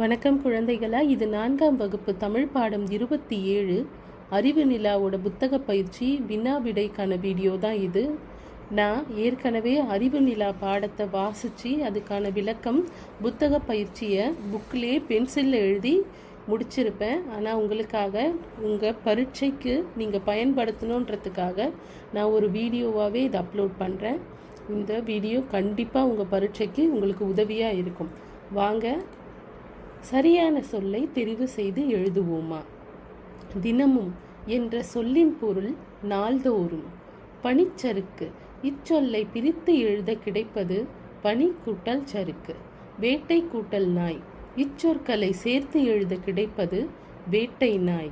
வணக்கம் குழந்தைகளா இது நான்காம் வகுப்பு தமிழ் பாடம் இருபத்தி ஏழு அறிவு நிலாவோட புத்தக பயிற்சி வினா விடைக்கான வீடியோ தான் இது. நான் ஏற்கனவே அறிவு நிலா பாடத்தை வாசித்து அதுக்கான விளக்கம் புத்தக பயிற்சியை புக்கிலே பென்சிலில் எழுதி முடிச்சிருப்பேன். ஆனால் உங்களுக்காக உங்கள் பரீட்சைக்கு நீங்கள் பயன்படுத்தணுன்றதுக்காக நான் ஒரு வீடியோவாகவே இதை அப்லோட் பண்ணுறேன் இந்த வீடியோ கண்டிப்பாக உங்கள் பரீட்சைக்கு உங்களுக்கு உதவியாக இருக்கும். வாங்க சரியான சொல்லை தெரிவு செய்து எழுதுவோமா? தினமும் என்ற சொல்லின் பொருள் நாள்தோறும். பனிச்சறுக்கு இச்சொல்லை பிரித்து எழுத கிடைப்பது பனி கூட்டல் சறுக்கு. வேட்டை கூட்டல் நாய். இச்சொற்களை சேர்த்து எழுத கிடைப்பது வேட்டை நாய்.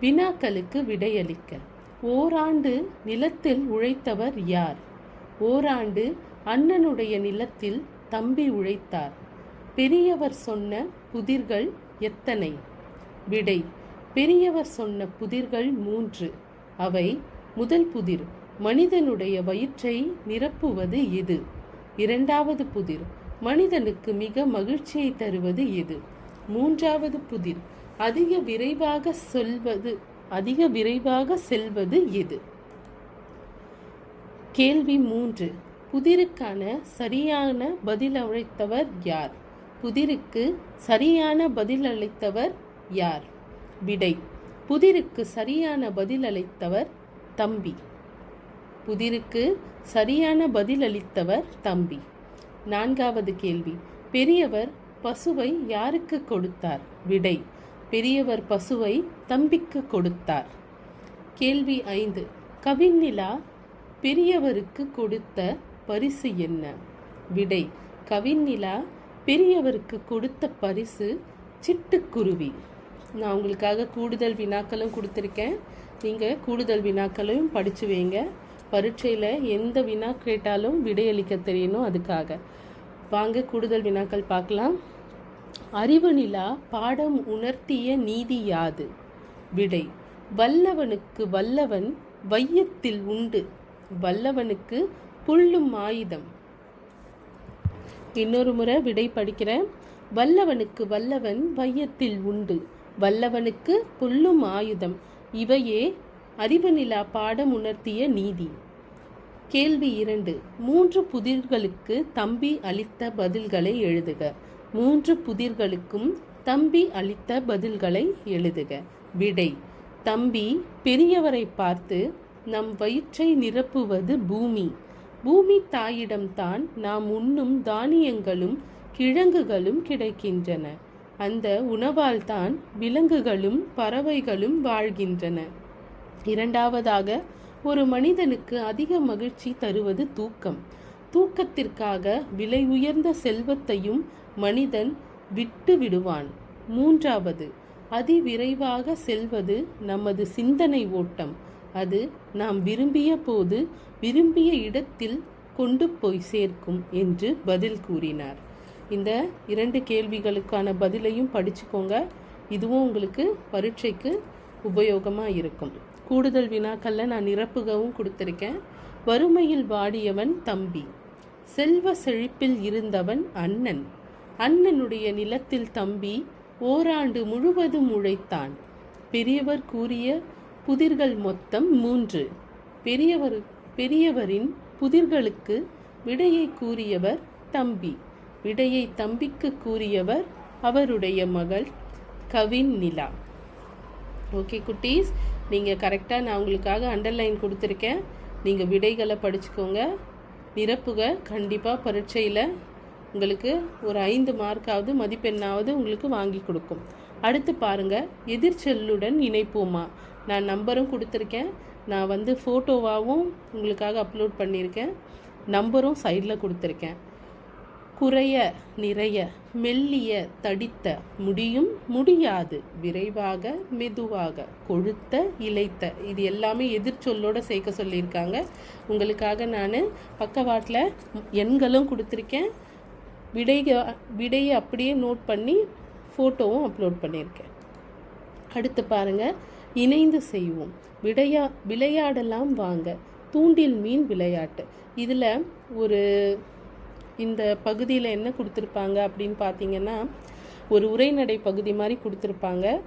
வினாக்களுக்கு விடையளிக்க. ஓராண்டு நிலத்தில் உழைத்தவர் யார்? ஓராண்டு அண்ணனுடைய நிலத்தில் தம்பி உழைத்தார். பெரியவர் சொன்ன புதிர்கள் எத்தனை? விடை பெரியவர் சொன்ன புதிர்கள் மூன்று. அவை முதல் புதிர் மனிதனுடைய வயிற்றை நிரப்புவது எது? இரண்டாவது புதிர் மனிதனுக்கு மிக மகிழ்ச்சியை தருவது எது? மூன்றாவது புதிர் அதிக விரைவாக சொல்வது அதிக விரைவாக செல்வது எது? கேள்வி மூன்று புதிருக்கான சரியான பதில் யார்? புதிருக்கு சரியான பதில் அளித்தவர் யார்? விடை. புதிருக்கு சரியான பதில் அளித்தவர் தம்பி. புதிருக்கு சரியான பதில் அளித்தவர் தம்பி. நான்காவது கேள்வி. பெரியவர் பசுவை யாருக்கு கொடுத்தார்? விடை. பெரியவர் பசுவை தம்பிக்கு கொடுத்தார். கேள்வி ஐந்து. கவிநிலா பெரியவருக்கு கொடுத்த பரிசு என்ன? விடை. கவிநிலா பெரியவருக்கு கொடுத்த பரிசு சிட்டுக்குருவி. நான் உங்களுக்காக கூடுதல் வினாக்களும் கொடுத்துருக்கேன். நீங்கள் கூடுதல் வினாக்களையும் படித்து வைங்க. பரீட்சையில் எந்த வினா கேட்டாலும் விடையளிக்க தெரியணும் அதுக்காக. வாங்க கூடுதல் வினாக்கள் பார்க்கலாம். அறிவு நிலா பாடம் உணர்த்திய நீதி யாது? விடை வல்லவனுக்கு வல்லவன் வையத்தில் உண்டு. வல்லவனுக்கு புல்லும் ஆயுதம். இன்னொரு முறை விடை படிக்கிறேன். வல்லவனுக்கு வல்லவன் வையத்தில் உண்டு. வல்லவனுக்கு புல்லும் ஆயுதம். இவையே அறிவு நிலா பாடம் உணர்த்திய நீதி. கேள்வி இரண்டு. மூன்று புதிர்களுக்கு தம்பி அளித்த பதில்களை எழுதுக. மூன்று புதிர்களுக்கும் தம்பி அளித்த பதில்களை எழுதுக. விடை. தம்பி பெரியவரை பார்த்து நம் வயிற்றை நிரப்புவது பூமி. பூமி தாயிடம்தான் நாம் உண்ணும் தானியங்களும் கிழங்குகளும் கிடைக்கின்றன. அந்த உணவால்தான் விலங்குகளும் பறவைகளும் வாழ்கின்றன. இரண்டாவதாக ஒரு மனிதனுக்கு அதிக மகிழ்ச்சி தருவது தூக்கம். தூக்கத்திற்காக விலை உயர்ந்த செல்வத்தையும் மனிதன் விட்டு விடுவான் மூன்றாவது அதிவிரைவாக செல்வது நமது சிந்தனை ஓட்டம். அது நாம் விரும்பிய போது விரும்பிய இடத்தில் கொண்டு போய் சேர்க்கும் என்று பதில் கூறினார். இந்த இரண்டு கேள்விகளுக்கான பதிலையும் படிச்சுக்கோங்க. இதுவும் உங்களுக்கு பரீட்சைக்கு உபயோகமாக இருக்கும். கூடுதல் வினாக்களில் நான் நிரப்புகவும் கொடுத்துருக்கேன். வறுமையில் வாடியவன் தம்பி செல்வ செழிப்பில் இருந்தவன் அண்ணன். அண்ணனுடைய நிலத்தில் தம்பி ஓராண்டு முழுவதும் உழைத்தான். பெரியவர் கூறிய புதிர்கள் மொத்தம் மூன்று. பெரியவர் பெரியவரின் புதிர்களுக்கு விடையை கூறியவர் தம்பி. விடையை தம்பிக்கு கூறியவர் அவருடைய மகள் கவின் நிலா. ஓகே குட்டீஸ் நீங்கள் கரெக்டாக நான் உங்களுக்காக அண்டர்லைன் கொடுத்துருக்கேன். நீங்கள் விடைகளை படிச்சுக்கோங்க. நிரப்புக. கண்டிப்பாக பரீட்சையில் உங்களுக்கு ஒரு ஐந்து மார்க்காவது மதிப்பெண்ணாவது உங்களுக்கு வாங்கி கொடுக்கும். அடுத்து பாருங்கள் எதிர்ச்சொல்லுடன் இணைப்போமா? நான் நம்பரும் கொடுத்துருக்கேன். நான் வந்து ஃபோட்டோவாகவும் உங்களுக்காக அப்லோட் பண்ணியிருக்கேன். நம்பரும் சைடில் கொடுத்துருக்கேன். குறைய நிறைய மெல்லிய தடித்த முடியும் முடியாது. விரைவாக மெதுவாக கொழுத்த இழைத்த. இது எல்லாமே எதிர்ச்சொல்லோடு சேர்க்க சொல்லியிருக்காங்க. உங்களுக்காக நான் பக்கவாட்டில் எண்களும் கொடுத்துருக்கேன். விடைக விடையை அப்படியே நோட் பண்ணி ஃபோட்டோவும் அப்லோட் பண்ணியிருக்கேன். அடுத்து பாருங்கள் இணைந்து செய்வோம். விடையா விளையாடலாம் வாங்க. தூண்டில் மீன் விளையாட்டு. இதில் ஒரு இந்த பகுதியில் என்ன கொடுத்துருப்பாங்க அப்படின்னு பார்த்தீங்கன்னா ஒரு உரைநடை பகுதி மாதிரி கொடுத்துருப்பாங்க.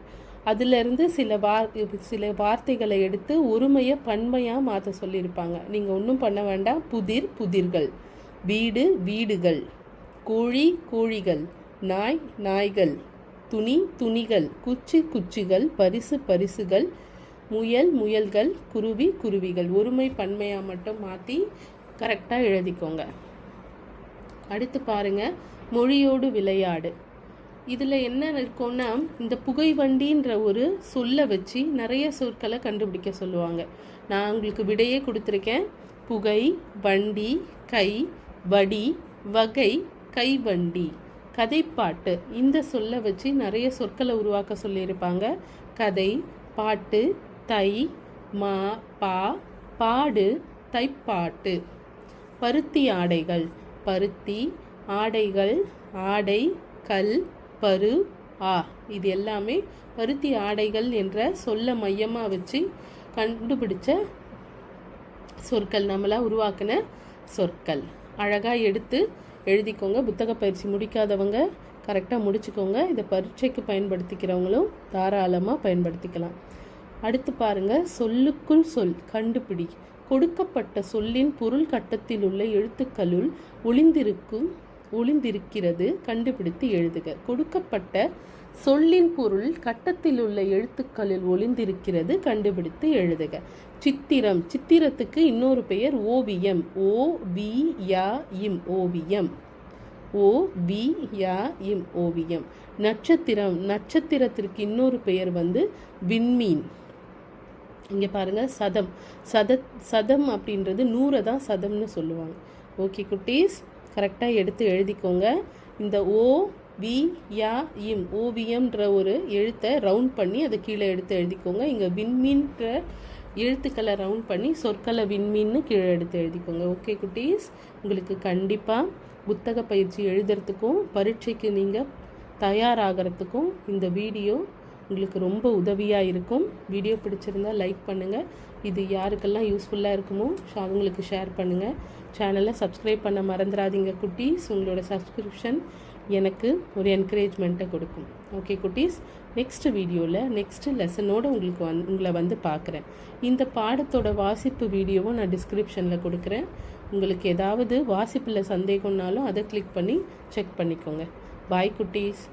அதிலிருந்து சில வார் சில வார்த்தைகளை எடுத்து ஒருமையை பன்மையாக மாற்ற சொல்லியிருப்பாங்க. நீங்கள் ஒன்றும் பண்ண வேண்டாம். புதிர் புதிர்கள். வீடு வீடுகள். கோழி கோழிகள். நாய் நாய்கள். துணி துணிகள் குச்சி குச்சிகள் பரிசு பரிசுகள் முயல் முயல்கள் குருவி குருவிகள். ஒருமை பன்மையாக மட்டும் மாற்றி கரெக்டாக எழுதிக்கோங்க. அடுத்து பாருங்கள் மொழியோடு விளையாடு. இதில் என்ன இருக்கும்னா இந்த புகை வண்டின்ற ஒரு சொல்லை வச்சு நிறைய சொற்களை கண்டுபிடிக்க சொல்லுவாங்க. நான் உங்களுக்கு விடையே கொடுத்துருக்கேன். புகை வண்டி கை வடி வகை கைவண்டி. கதைப்பாட்டு. இந்த சொல்லை வச்சு நிறைய சொற்களை உருவாக்க சொல்லியிருப்பாங்க. கதை பாட்டு தை மா பா பாடு தைப்பாட்டு. பருத்தி ஆடைகள் பருத்தி ஆடைகள் ஆடை கல் பரு ஆ. இது எல்லாமே பருத்தி ஆடைகள் என்ற சொல்ல மையமாக வச்சு கண்டுபிடிச்ச சொற்கள் நம்மளா உருவாக்கின சொற்கள். அழகாக எடுத்து எழுதிக்கோங்க. புத்தக பயிற்சி முடிக்காதவங்க கரெக்டாக முடிச்சுக்கோங்க. இதை பரீட்சைக்கு பயன்படுத்திக்கிறவங்களும் தாராளமாக பயன்படுத்திக்கலாம். அடுத்து பாருங்க. சொல்லுக்குள் சொல் கண்டுபிடி. கொடுக்கப்பட்ட சொல்லின் பொருள் கட்டத்தில் உள்ள எழுத்துக்களுள் ஒளிந்திருக்கும் ஒளிந்திருக்கிறது கண்டுபிடித்து எழுதுக. கொடுக்கப்பட்ட சொல்லின் பொருள் கட்டத்தில் உள்ள எழுத்துக்களில் ஒளிந்திருக்கிறது கண்டுபிடித்து எழுதுக. சித்திரம். சித்திரத்துக்கு இன்னொரு பெயர் ஓவியம். ஓ வி யா இம் ஓவியம். ஓ வி யா இம் ஓவியம். நட்சத்திரம். நட்சத்திரத்திற்கு இன்னொரு பெயர் வந்து விண்மீன். இங்கே பாருங்கள் சதம். சத சதம் அப்படின்றது நூறை தான் சதம்னு சொல்லுவாங்க. ஓகே குட்டீஸ். கரெக்டாக எடுத்து எழுதிக்கோங்க. இந்த ஓ வி யா இம் ஓவியம்ன்ற ஒரு எழுத்தை ரவுண்ட் பண்ணி அதை கீழே எடுத்து எழுதிக்கோங்க. இங்கே விண்மீன்ற எழுத்துக்களை ரவுண்ட் பண்ணி சொற்களை விண்மீன்னு கீழே எடுத்து எழுதிக்கோங்க. ஓகே குட்டீஸ்? உங்களுக்கு கண்டிப்பாக புத்தக பயிற்சி எழுதுறதுக்கும் பரீட்சைக்கு நீங்கள் தயாராகிறதுக்கும் இந்த வீடியோ உங்களுக்கு ரொம்ப உதவியாக இருக்கும். வீடியோ பிடிச்சிருந்தா லைக் பண்ணுங்கள் இது யாருக்கெல்லாம் யூஸ்ஃபுல்லாக இருக்குமோ அவங்களுக்கு ஷேர் பண்ணுங்கள் சேனலை சப்ஸ்கிரைப் பண்ண மறந்துடாதீங்க குட்டீஸ். உங்களோட சப்ஸ்கிரிப்ஷன் எனக்கு ஒரு என்கரேஜ்மெண்ட்டை கொடுக்கும். ஓகே குட்டீஸ்? நெக்ஸ்ட் வீடியோவில் நெக்ஸ்ட் லெசனோடு உங்களுக்கு வந் உங்களை வந்து பார்க்குறேன். இந்த பாடத்தோட வாசிப்பு வீடியோவும் நான் டிஸ்கிரிப்ஷனில் கொடுக்குறேன். உங்களுக்கு ஏதாவது வாசிப்பில் சந்தேகம்னாலும் அதை கிளிக் பண்ணி செக் பண்ணிக்கோங்க. பாய் குட்டீஸ்.